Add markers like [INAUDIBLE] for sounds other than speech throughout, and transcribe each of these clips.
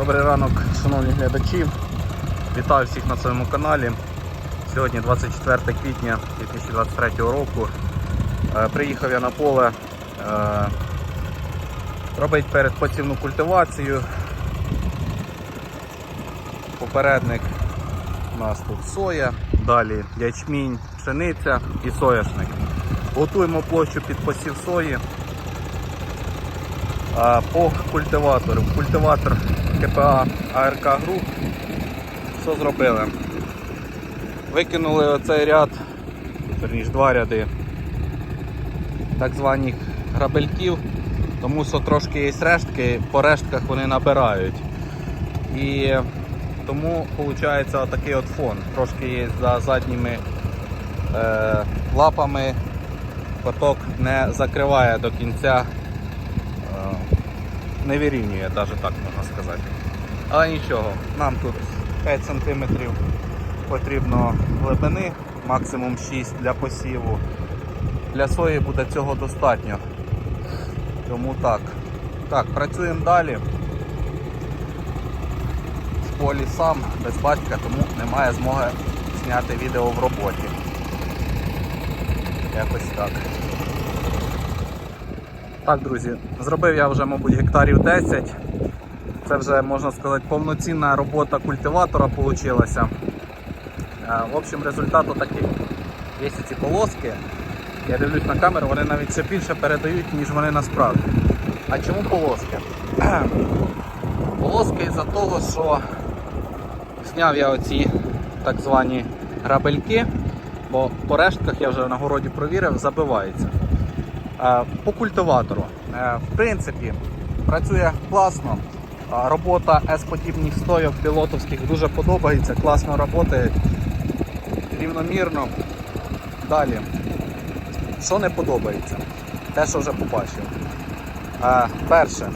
Добрий ранок, шановні глядачі. Вітаю всіх на своєму каналі. Сьогодні 24 квітня 2023 року. Е, Приїхав я на поле е, робити передпосівну культивацію. Попередник у нас тут соя, далі ячмінь, пшениця і соняшник. Готуємо площу під посів сої. По культиватору. Культиватор КПА АРК Груп. Що зробили? Викинули оцей ряд, верніше два ряди так званих грабельків, тому що трошки є рештки, по рештках вони набирають. І тому виходить отакий от фон. Трошки є за задніми е, лапами, поток не закриває до кінця не вирівнює, навіть так можна сказати. Але нічого, нам тут 5 см потрібно глибини, максимум 6 для посіву. Для сої буде цього достатньо. Тому так. Так, працюємо далі. В полі сам, без батька, тому немає змоги зняти відео в роботі. Якось так. Так, друзі, зробив я вже, мабуть, гектарів 10. Це вже, можна сказати, повноцінна робота культиватора вийшла. В общем, результат такий. Є ці полоски. Я дивлюсь на камеру, вони навіть ще більше передають, ніж вони насправді. А чому полоски? [CLEARS THROAT] Полоски із-за того, що зняв я оці так звані грабельки, бо по рештках я вже на городі провірив, забивається. Е, По культиватору. Е, В принципі, працює класно. Е, Робота С-подібних стойок пілотовських дуже подобається, класно працює, рівномірно. Далі. Що не подобається? Те, що вже побачив. Перше.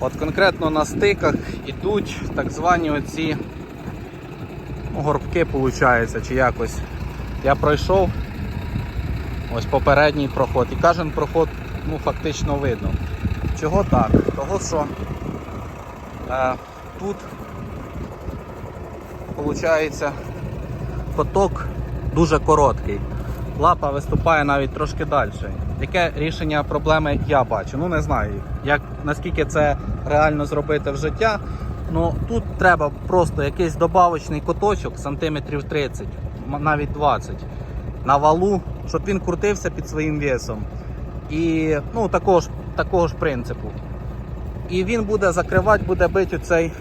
От конкретно на стиках ідуть так звані оці ну, горбки, виходить, чи якось. Я пройшов. Ось попередній проход. І кожен проход ну, фактично видно. Чого так? Того, що е, тут виходить поток дуже короткий. Лапа виступає навіть трошки далі. Яке рішення проблеми я бачу? Ну не знаю, як, наскільки це реально зробити в життя. Ну Тут треба просто якийсь добавочний коточок сантиметрів 30, навіть 20 на валу, щоб він крутився під своїм весом. І ну, такого ж, такого ж принципу. І він буде закривати, буде бити цей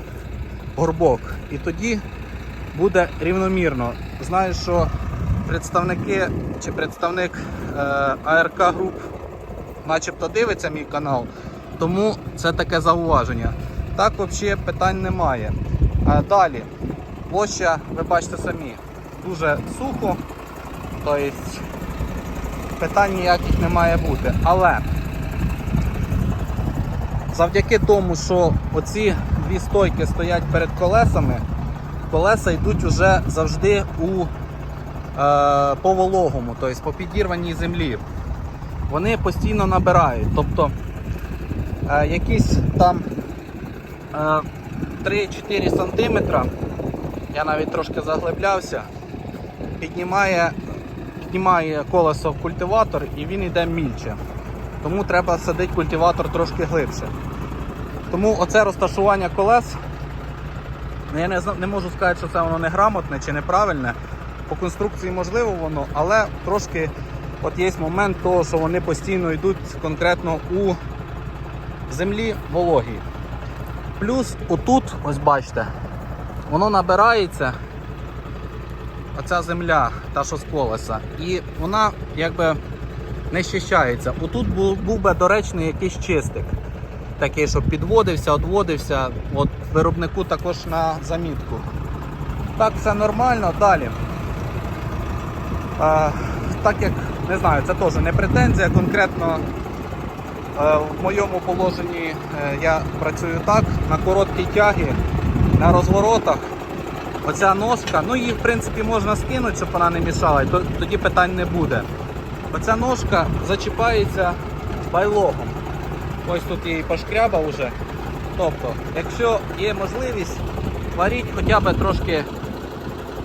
горбок. І тоді буде рівномірно. Знаю, що представники чи представник е, АРК груп начебто дивиться мій канал, тому це таке зауваження. Так взагалі питань немає. А далі, площа, ви бачите самі, дуже сухо. Тобто питань ніяких не має бути. Але завдяки тому, що оці дві стойки стоять перед колесами, колеса йдуть уже завжди у, е, по вологому, тобто по підірваній землі. Вони постійно набирають. Тобто е, якісь там е, 3-4 см, я навіть трошки заглиблявся, піднімає піднімає колесо в культиватор і він йде мільче. Тому треба садити культиватор трошки глибше. Тому оце розташування колес, ну, я не, не можу сказати, що це воно неграмотне чи неправильне. По конструкції можливо воно, але трошки от є момент того, що вони постійно йдуть конкретно у землі вологій. Плюс отут, ось бачите, воно набирається оця земля, та що з колеса, і вона якби не щищається. Отут був, був би доречний якийсь чистик, такий, щоб підводився, відводився. От виробнику також на замітку. Так, все нормально, далі. Е, так як не знаю, це теж не претензія. Конкретно е, в моєму положенні е, я працюю так, на короткій тягі, на розворотах. Оця ножка, ну її в принципі можна скинути, щоб вона не мішала, і тоді питань не буде. Оця ножка зачіпається байлогом. Ось тут її пошкрябав уже. Тобто, якщо є можливість, варіть хоча б трошки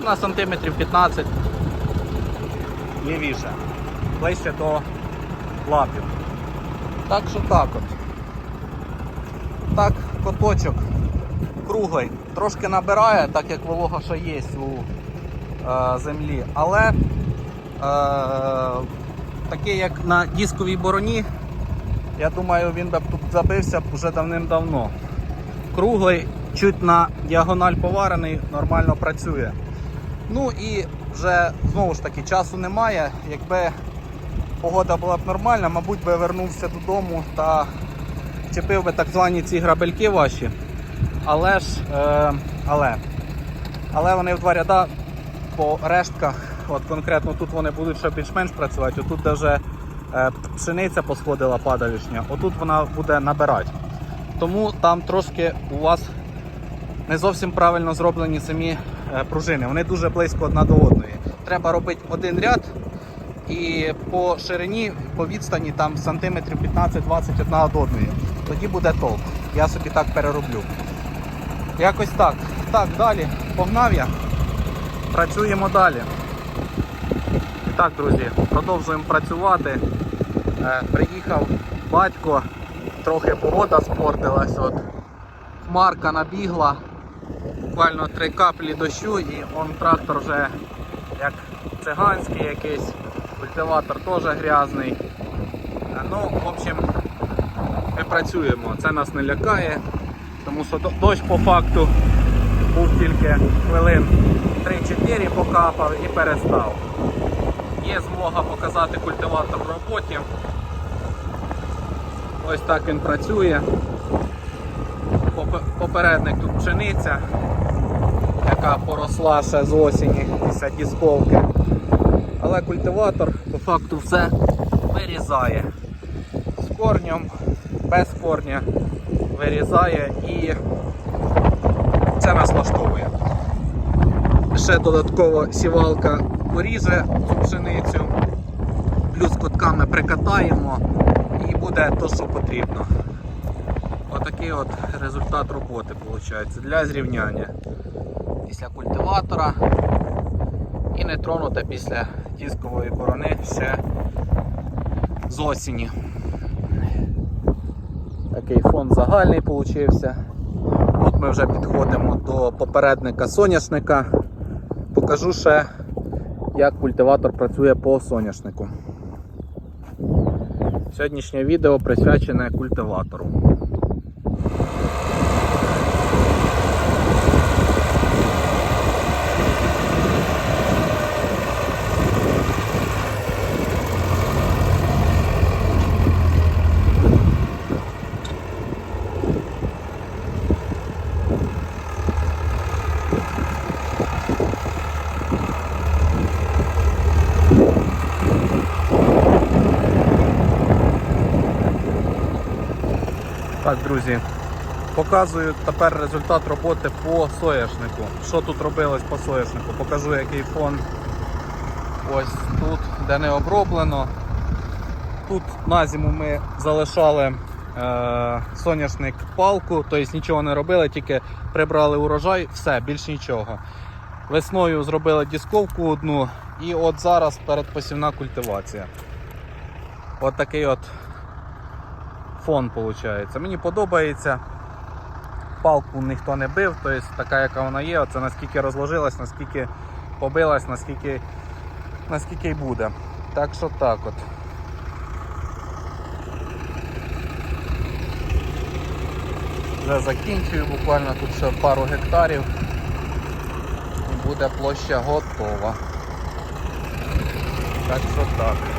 на сантиметрів 15 лівіше, ближче до лапів. Так що так от. Так, коточок круглий, трошки набирає, так як волога ще є у е, землі, але е, такий як на дисковій бороні, я думаю, він би тут забився вже давним-давно. Круглий, чуть на діагональ поварений, нормально працює. Ну і вже знову ж таки часу немає. Якби погода була б нормальна, мабуть би вернувся додому та чепив би так звані ці грабельки ваші. Але ж, е, але, але вони в два ряда по рештках, от конкретно тут вони будуть ще більш-менш працювати, отут де вже е, пшениця посходила падалішня, отут вона буде набирати. Тому там трошки у вас не зовсім правильно зроблені самі е, пружини. Вони дуже близько одна до одної. Треба робити один ряд і по ширині, по відстані там сантиметрів 15-20 одна від одної. Тоді буде толк. Я собі так перероблю. Якось так. Так, далі. Погнав я. Працюємо далі. Так, друзі, продовжуємо працювати. Е, приїхав батько, трохи погода спортилась. От. Хмарка набігла. Буквально три каплі дощу і он трактор вже як циганський якийсь, культиватор теж грязний. Е, Ну, в общем, ми працюємо. Це нас не лякає, тому що дощ по факту був тільки хвилин 3-4 покапав і перестав. Є змога показати культиватор в роботі. Ось так він працює. Попередник тут пшениця, яка поросла ще з осені після дісковки. Але культиватор по факту все вирізає. З корнем, без корня вирізає і це нас влаштовує. Ще додатково сівалка поріже цю пшеницю, плюс котками прикатаємо і буде то, що потрібно. Отакий от результат роботи виходить для зрівняння. Після культиватора і не тронуте після дискової борони ще з осені. Такий фон загальний получився. Тут ми вже підходимо до попередника соняшника. Покажу ще, як культиватор працює по соняшнику. Сьогоднішнє відео присвячене культиватору. Так, друзі, показую тепер результат роботи по соняшнику. Що тут робилось по соняшнику? Покажу який фон. Ось тут, де не оброблено. Тут на зиму ми залишали е, соняшник палку, тобто нічого не робили, тільки прибрали урожай, все, більш нічого. Весною зробили дісковку одну і от зараз передпосівна культивація. От такий от фон виходить. Мені подобається. Палку ніхто не бив, тобто така, яка вона є, це наскільки розложилась, наскільки побилась, наскільки, наскільки й буде. Так що так от. Вже закінчую, буквально тут ще пару гектарів і буде площа готова. Так що так.